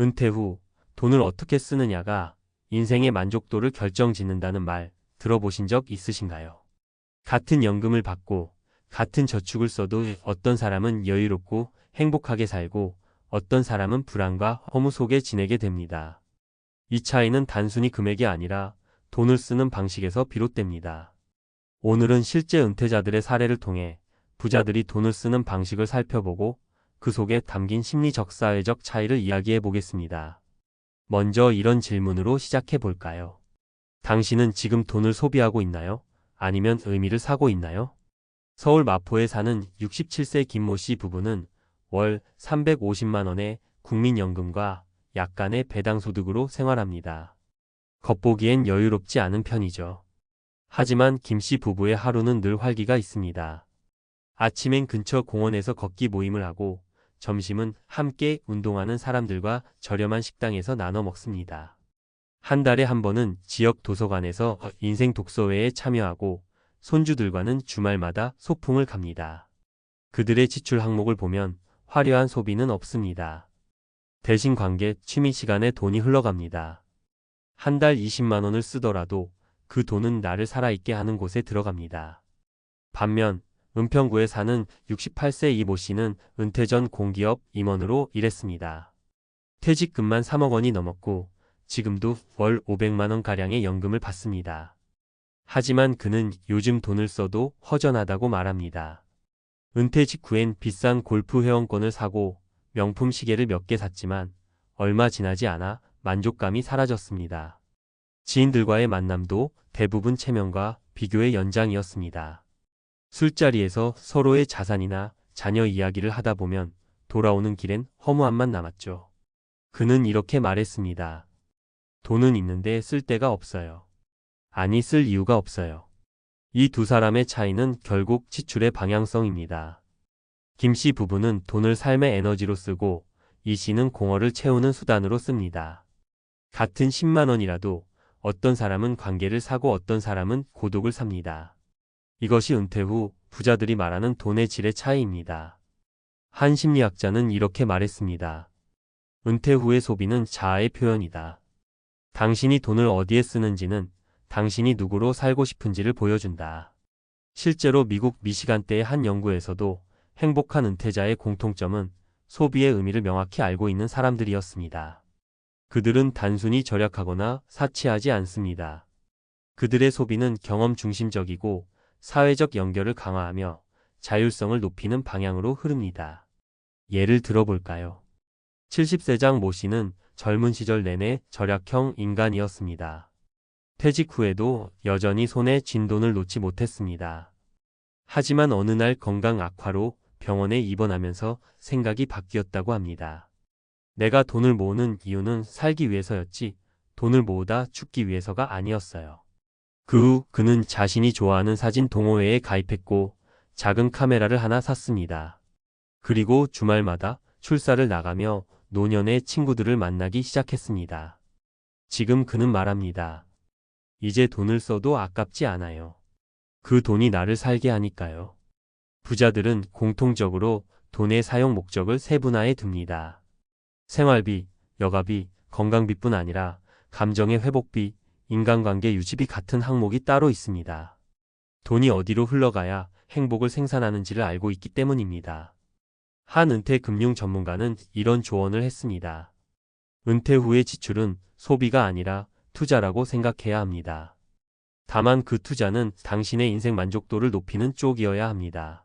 은퇴 후 돈을 어떻게 쓰느냐가 인생의 만족도를 결정짓는다는 말 들어보신 적 있으신가요? 같은 연금을 받고 같은 저축을 써도 어떤 사람은 여유롭고 행복하게 살고 어떤 사람은 불안과 허무 속에 지내게 됩니다. 이 차이는 단순히 금액이 아니라 돈을 쓰는 방식에서 비롯됩니다. 오늘은 실제 은퇴자들의 사례를 통해 부자들이 돈을 쓰는 방식을 살펴보고 그 속에 담긴 심리적 사회적 차이를 이야기해 보겠습니다. 먼저 이런 질문으로 시작해 볼까요? 당신은 지금 돈을 소비하고 있나요? 아니면 의미를 사고 있나요? 서울 마포에 사는 67세 김모 씨 부부는 월 350만 원의 국민연금과 약간의 배당소득으로 생활합니다. 겉보기엔 여유롭지 않은 편이죠. 하지만 김 씨 부부의 하루는 늘 활기가 있습니다. 아침엔 근처 공원에서 걷기 모임을 하고 점심은 함께 운동하는 사람들과 저렴한 식당에서 나눠 먹습니다. 한 달에 한 번은 지역 도서관에서 인생 독서회에 참여하고 손주들과는 주말마다 소풍을 갑니다. 그들의 지출 항목을 보면 화려한 소비는 없습니다. 대신 관계, 취미 시간에 돈이 흘러갑니다. 한 달 20만 원을 쓰더라도 그 돈은 나를 살아있게 하는 곳에 들어갑니다. 반면 은평구에 사는 68세 이 모 씨는 은퇴 전 공기업 임원으로 일했습니다. 퇴직금만 3억 원이 넘었고 지금도 월 500만 원 가량의 연금을 받습니다. 하지만 그는 요즘 돈을 써도 허전하다고 말합니다. 은퇴 직후엔 비싼 골프 회원권을 사고 명품 시계를 몇 개 샀지만 얼마 지나지 않아 만족감이 사라졌습니다. 지인들과의 만남도 대부분 체면과 비교의 연장이었습니다. 술자리에서 서로의 자산이나 자녀 이야기를 하다 보면 돌아오는 길엔 허무함만 남았죠. 그는 이렇게 말했습니다. 돈은 있는데 쓸 데가 없어요. 아니 쓸 이유가 없어요. 이 두 사람의 차이는 결국 지출의 방향성입니다. 김 씨 부부는 돈을 삶의 에너지로 쓰고 이 씨는 공허를 채우는 수단으로 씁니다. 같은 10만 원이라도 어떤 사람은 관계를 사고 어떤 사람은 고독을 삽니다. 이것이 은퇴 후 부자들이 말하는 돈의 질의 차이입니다. 한 심리학자는 이렇게 말했습니다. 은퇴 후의 소비는 자아의 표현이다. 당신이 돈을 어디에 쓰는지는 당신이 누구로 살고 싶은지를 보여준다. 실제로 미국 미시간대의 한 연구에서도 행복한 은퇴자의 공통점은 소비의 의미를 명확히 알고 있는 사람들이었습니다. 그들은 단순히 절약하거나 사치하지 않습니다. 그들의 소비는 경험 중심적이고 사회적 연결을 강화하며 자율성을 높이는 방향으로 흐릅니다. 예를 들어볼까요? 70세장 모 씨는 젊은 시절 내내 절약형 인간이었습니다. 퇴직 후에도 여전히 손에 쥔 돈을 놓지 못했습니다. 하지만 어느 날 건강 악화로 병원에 입원하면서 생각이 바뀌었다고 합니다. 내가 돈을 모으는 이유는 살기 위해서였지 돈을 모으다 죽기 위해서가 아니었어요. 그 후 그는 자신이 좋아하는 사진 동호회에 가입했고 작은 카메라를 하나 샀습니다. 그리고 주말마다 출사를 나가며 노년의 친구들을 만나기 시작했습니다. 지금 그는 말합니다. 이제 돈을 써도 아깝지 않아요. 그 돈이 나를 살게 하니까요. 부자들은 공통적으로 돈의 사용 목적을 세분화해 둡니다. 생활비, 여가비, 건강비뿐 아니라 감정의 회복비, 인간관계 유지비 같은 항목이 따로 있습니다. 돈이 어디로 흘러가야 행복을 생산하는지를 알고 있기 때문입니다. 한 은퇴 금융 전문가는 이런 조언을 했습니다. 은퇴 후의 지출은 소비가 아니라 투자라고 생각해야 합니다. 다만 그 투자는 당신의 인생 만족도를 높이는 쪽이어야 합니다.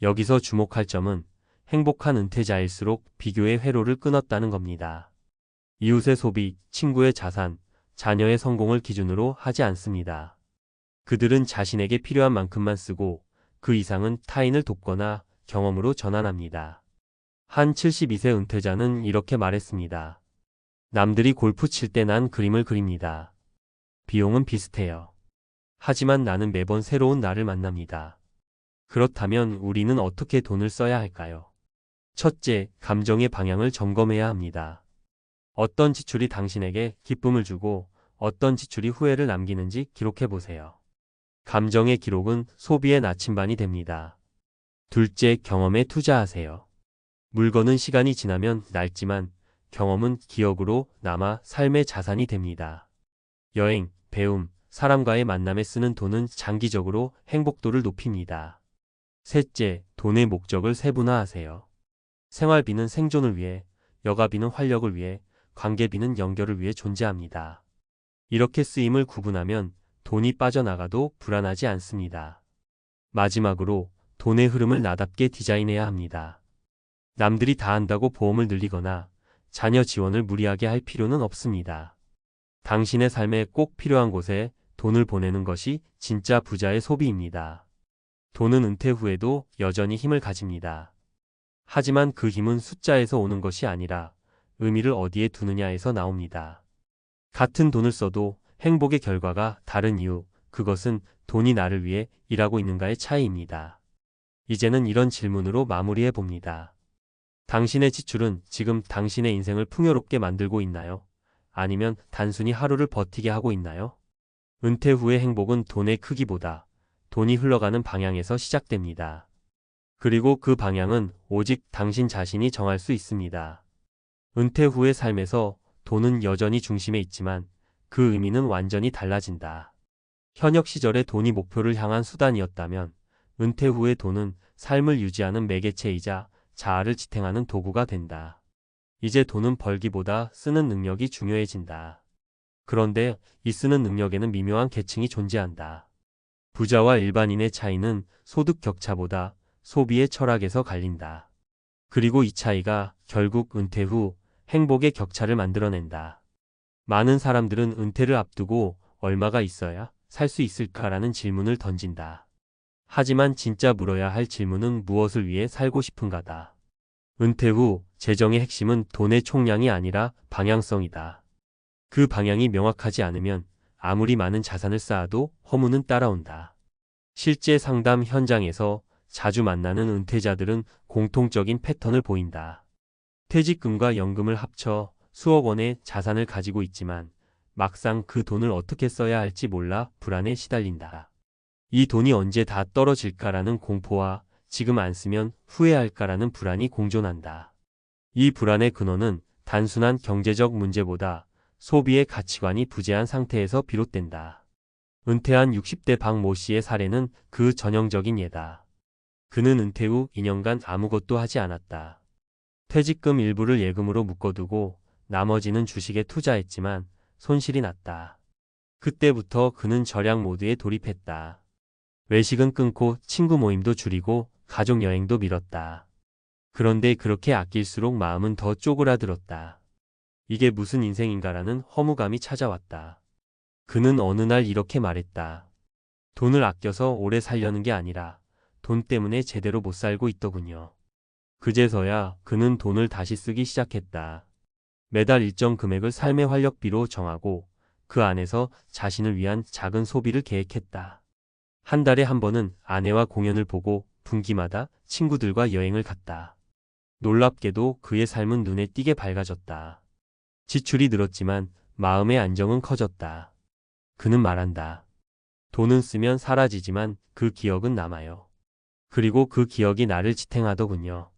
여기서 주목할 점은 행복한 은퇴자일수록 비교의 회로를 끊었다는 겁니다. 이웃의 소비, 친구의 자산, 자녀의 성공을 기준으로 하지 않습니다. 그들은 자신에게 필요한 만큼만 쓰고 그 이상은 타인을 돕거나 경험으로 전환합니다. 한 72세 은퇴자는 이렇게 말했습니다. 남들이 골프 칠 때 난 그림을 그립니다. 비용은 비슷해요. 하지만 나는 매번 새로운 나를 만납니다. 그렇다면 우리는 어떻게 돈을 써야 할까요? 첫째, 감정의 방향을 점검해야 합니다. 어떤 지출이 당신에게 기쁨을 주고 어떤 지출이 후회를 남기는지 기록해 보세요. 감정의 기록은 소비의 나침반이 됩니다. 둘째, 경험에 투자하세요. 물건은 시간이 지나면 낡지만 경험은 기억으로 남아 삶의 자산이 됩니다. 여행, 배움, 사람과의 만남에 쓰는 돈은 장기적으로 행복도를 높입니다. 셋째, 돈의 목적을 세분화하세요. 생활비는 생존을 위해, 여가비는 활력을 위해, 관계비는 연결을 위해 존재합니다. 이렇게 쓰임을 구분하면 돈이 빠져나가도 불안하지 않습니다. 마지막으로 돈의 흐름을 나답게 디자인해야 합니다. 남들이 다 한다고 보험을 늘리거나 자녀 지원을 무리하게 할 필요는 없습니다. 당신의 삶에 꼭 필요한 곳에 돈을 보내는 것이 진짜 부자의 소비입니다. 돈은 은퇴 후에도 여전히 힘을 가집니다. 하지만 그 힘은 숫자에서 오는 것이 아니라 의미를 어디에 두느냐에서 나옵니다. 같은 돈을 써도 행복의 결과가 다른 이유, 그것은 돈이 나를 위해 일하고 있는가의 차이입니다. 이제는 이런 질문으로 마무리해 봅니다. 당신의 지출은 지금 당신의 인생을 풍요롭게 만들고 있나요? 아니면 단순히 하루를 버티게 하고 있나요? 은퇴 후의 행복은 돈의 크기보다 돈이 흘러가는 방향에서 시작됩니다. 그리고 그 방향은 오직 당신 자신이 정할 수 있습니다. 은퇴 후의 삶에서 돈은 여전히 중심에 있지만 그 의미는 완전히 달라진다. 현역 시절의 돈이 목표를 향한 수단이었다면 은퇴 후의 돈은 삶을 유지하는 매개체이자 자아를 지탱하는 도구가 된다. 이제 돈은 벌기보다 쓰는 능력이 중요해진다. 그런데 이 쓰는 능력에는 미묘한 계층이 존재한다. 부자와 일반인의 차이는 소득 격차보다 소비의 철학에서 갈린다. 그리고 이 차이가 결국 은퇴 후 행복의 격차를 만들어낸다. 많은 사람들은 은퇴를 앞두고 얼마가 있어야 살 수 있을까라는 질문을 던진다. 하지만 진짜 물어야 할 질문은 무엇을 위해 살고 싶은가다. 은퇴 후 재정의 핵심은 돈의 총량이 아니라 방향성이다. 그 방향이 명확하지 않으면 아무리 많은 자산을 쌓아도 허무는 따라온다. 실제 상담 현장에서 자주 만나는 은퇴자들은 공통적인 패턴을 보인다. 퇴직금과 연금을 합쳐 수억 원의 자산을 가지고 있지만 막상 그 돈을 어떻게 써야 할지 몰라 불안에 시달린다. 이 돈이 언제 다 떨어질까라는 공포와 지금 안 쓰면 후회할까라는 불안이 공존한다. 이 불안의 근원은 단순한 경제적 문제보다 소비의 가치관이 부재한 상태에서 비롯된다. 은퇴한 60대 박 모 씨의 사례는 그 전형적인 예다. 그는 은퇴 후 2년간 아무것도 하지 않았다. 퇴직금 일부를 예금으로 묶어두고 나머지는 주식에 투자했지만 손실이 났다. 그때부터 그는 절약 모드에 돌입했다. 외식은 끊고 친구 모임도 줄이고 가족 여행도 미뤘다. 그런데 그렇게 아낄수록 마음은 더 쪼그라들었다. 이게 무슨 인생인가라는 허무감이 찾아왔다. 그는 어느 날 이렇게 말했다. 돈을 아껴서 오래 살려는 게 아니라 돈 때문에 제대로 못 살고 있더군요. 그제서야 그는 돈을 다시 쓰기 시작했다. 매달 일정 금액을 삶의 활력비로 정하고 그 안에서 자신을 위한 작은 소비를 계획했다. 한 달에 한 번은 아내와 공연을 보고 분기마다 친구들과 여행을 갔다. 놀랍게도 그의 삶은 눈에 띄게 밝아졌다. 지출이 늘었지만 마음의 안정은 커졌다. 그는 말한다. 돈은 쓰면 사라지지만 그 기억은 남아요. 그리고 그 기억이 나를 지탱하더군요.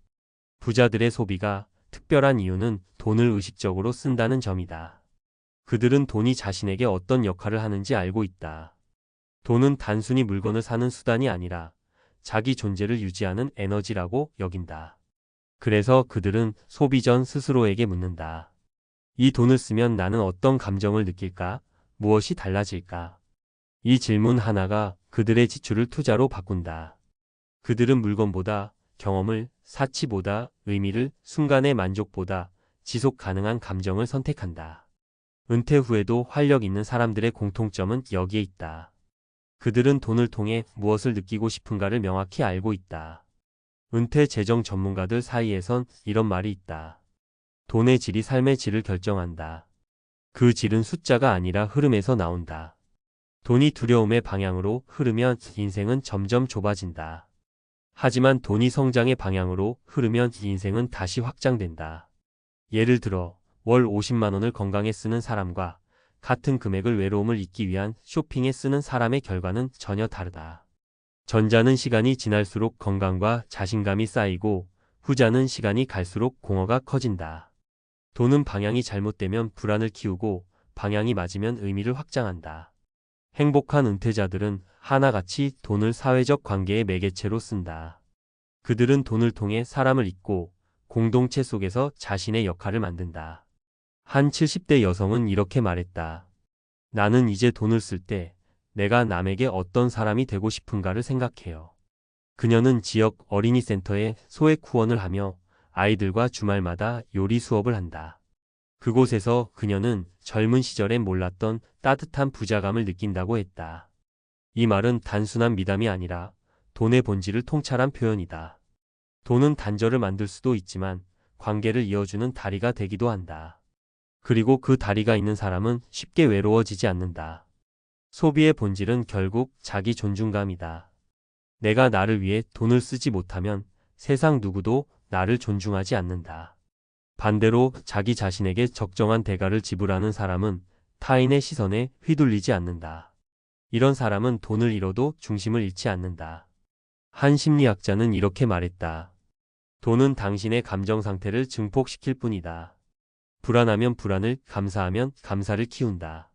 부자들의 소비가 특별한 이유는 돈을 의식적으로 쓴다는 점이다. 그들은 돈이 자신에게 어떤 역할을 하는지 알고 있다. 돈은 단순히 물건을 사는 수단이 아니라 자기 존재를 유지하는 에너지라고 여긴다. 그래서 그들은 소비 전 스스로에게 묻는다. 이 돈을 쓰면 나는 어떤 감정을 느낄까? 무엇이 달라질까? 이 질문 하나가 그들의 지출을 투자로 바꾼다. 그들은 물건보다 경험을, 사치보다 의미를, 순간의 만족보다 지속 가능한 감정을 선택한다. 은퇴 후에도 활력 있는 사람들의 공통점은 여기에 있다. 그들은 돈을 통해 무엇을 느끼고 싶은가를 명확히 알고 있다. 은퇴 재정 전문가들 사이에선 이런 말이 있다. 돈의 질이 삶의 질을 결정한다. 그 질은 숫자가 아니라 흐름에서 나온다. 돈이 두려움의 방향으로 흐르면 인생은 점점 좁아진다. 하지만 돈이 성장의 방향으로 흐르면 인생은 다시 확장된다. 예를 들어 월 50만 원을 건강에 쓰는 사람과 같은 금액을 외로움을 잊기 위한 쇼핑에 쓰는 사람의 결과는 전혀 다르다. 전자는 시간이 지날수록 건강과 자신감이 쌓이고 후자는 시간이 갈수록 공허가 커진다. 돈은 방향이 잘못되면 불안을 키우고 방향이 맞으면 의미를 확장한다. 행복한 은퇴자들은 하나같이 돈을 사회적 관계의 매개체로 쓴다. 그들은 돈을 통해 사람을 잇고 공동체 속에서 자신의 역할을 만든다. 한 70대 여성은 이렇게 말했다. 나는 이제 돈을 쓸 때 내가 남에게 어떤 사람이 되고 싶은가를 생각해요. 그녀는 지역 어린이 센터에 소액 후원을 하며 아이들과 주말마다 요리 수업을 한다. 그곳에서 그녀는 젊은 시절엔 몰랐던 따뜻한 부자감을 느낀다고 했다. 이 말은 단순한 미담이 아니라 돈의 본질을 통찰한 표현이다. 돈은 단절을 만들 수도 있지만 관계를 이어주는 다리가 되기도 한다. 그리고 그 다리가 있는 사람은 쉽게 외로워지지 않는다. 소비의 본질은 결국 자기 존중감이다. 내가 나를 위해 돈을 쓰지 못하면 세상 누구도 나를 존중하지 않는다. 반대로 자기 자신에게 적정한 대가를 지불하는 사람은 타인의 시선에 휘둘리지 않는다. 이런 사람은 돈을 잃어도 중심을 잃지 않는다. 한 심리학자는 이렇게 말했다. 돈은 당신의 감정 상태를 증폭시킬 뿐이다. 불안하면 불안을, 감사하면 감사를 키운다.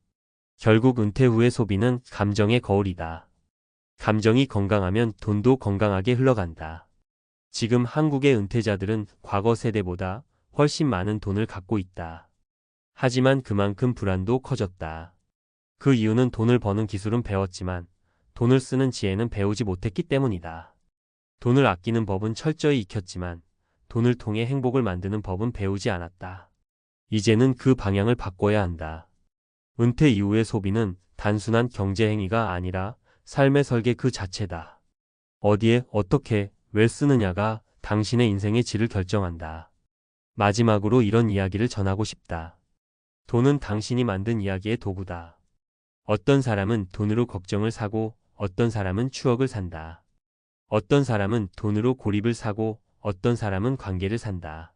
결국 은퇴 후의 소비는 감정의 거울이다. 감정이 건강하면 돈도 건강하게 흘러간다. 지금 한국의 은퇴자들은 과거 세대보다 훨씬 많은 돈을 갖고 있다. 하지만 그만큼 불안도 커졌다. 그 이유는 돈을 버는 기술은 배웠지만 돈을 쓰는 지혜는 배우지 못했기 때문이다. 돈을 아끼는 법은 철저히 익혔지만 돈을 통해 행복을 만드는 법은 배우지 않았다. 이제는 그 방향을 바꿔야 한다. 은퇴 이후의 소비는 단순한 경제 행위가 아니라 삶의 설계 그 자체다. 어디에 어떻게 왜 쓰느냐가 당신의 인생의 질을 결정한다. 마지막으로 이런 이야기를 전하고 싶다. 돈은 당신이 만든 이야기의 도구다. 어떤 사람은 돈으로 걱정을 사고 어떤 사람은 추억을 산다. 어떤 사람은 돈으로 고립을 사고 어떤 사람은 관계를 산다.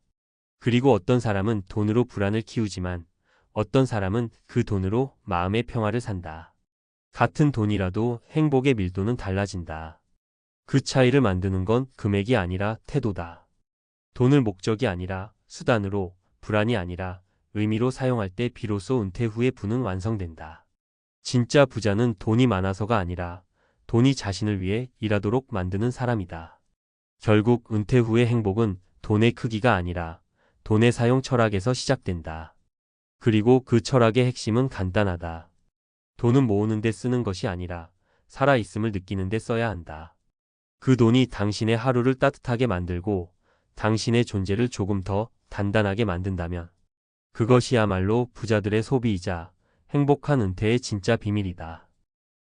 그리고 어떤 사람은 돈으로 불안을 키우지만 어떤 사람은 그 돈으로 마음의 평화를 산다. 같은 돈이라도 행복의 밀도는 달라진다. 그 차이를 만드는 건 금액이 아니라 태도다. 돈을 목적이 아니라 수단으로, 불안이 아니라 의미로 사용할 때 비로소 은퇴 후의 부는 완성된다. 진짜 부자는 돈이 많아서가 아니라 돈이 자신을 위해 일하도록 만드는 사람이다. 결국 은퇴 후의 행복은 돈의 크기가 아니라 돈의 사용 철학에서 시작된다. 그리고 그 철학의 핵심은 간단하다. 돈은 모으는 데 쓰는 것이 아니라 살아있음을 느끼는 데 써야 한다. 그 돈이 당신의 하루를 따뜻하게 만들고 당신의 존재를 조금 더 단단하게 만든다면 그것이야말로 부자들의 소비이자 행복한 은퇴의 진짜 비밀이다.